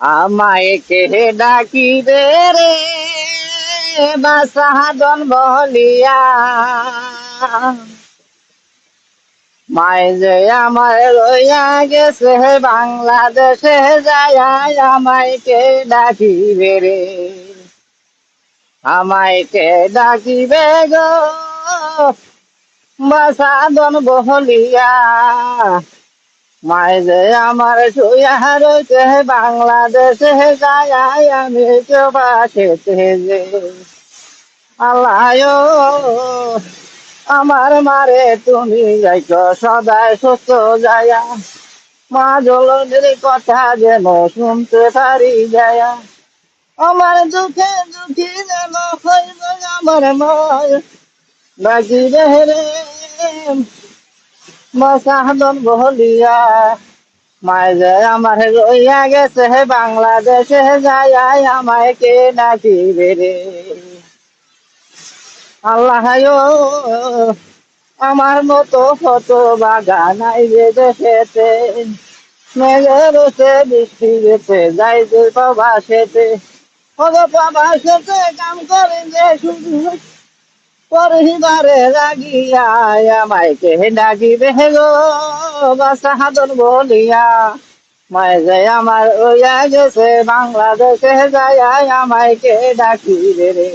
আমায় কে ডাকিবে রে বাসাদন বলিয়া মায় যে আমার রইয়া গেছে বাংলাদেশে, যায় আমায় কে ডাকিবে রে। আমায় কে ডাকিবে গো বাসাদন বহলিয়া। যে আমার শুয়া রয়েছে বাংলাদেশে যায় আমি চোবাসেতে যে আল্লাহ আমার মারে তুমি যাইছ, সদায় সুস্থ যায়া। মা জলনের কথা যেন শুনতে পারি যায়া। আমার দুঃখে দুঃখী যেন হইব আমার ময় বাকি রে রে বহলিয়া। মায় যে আমার রইয়া গেছে বাংলাদেশে যায় আমায় কে নাচিবে রে? আল্লাহ আমার মতো কত বাগান আইবে দেশেতে। মেঘের সে বৃষ্টি গেছে যাইতে ওগো প্রবাসেতে কাম করে যে শুধু পরিবারে লাগিয়া মাইকে ডাকিবে গো বাসাহাদন বলিয়া। মায় যে আমার ওইয়া গেছে, বাংলাদেশে যায় আমায় কে ডাকিবে রে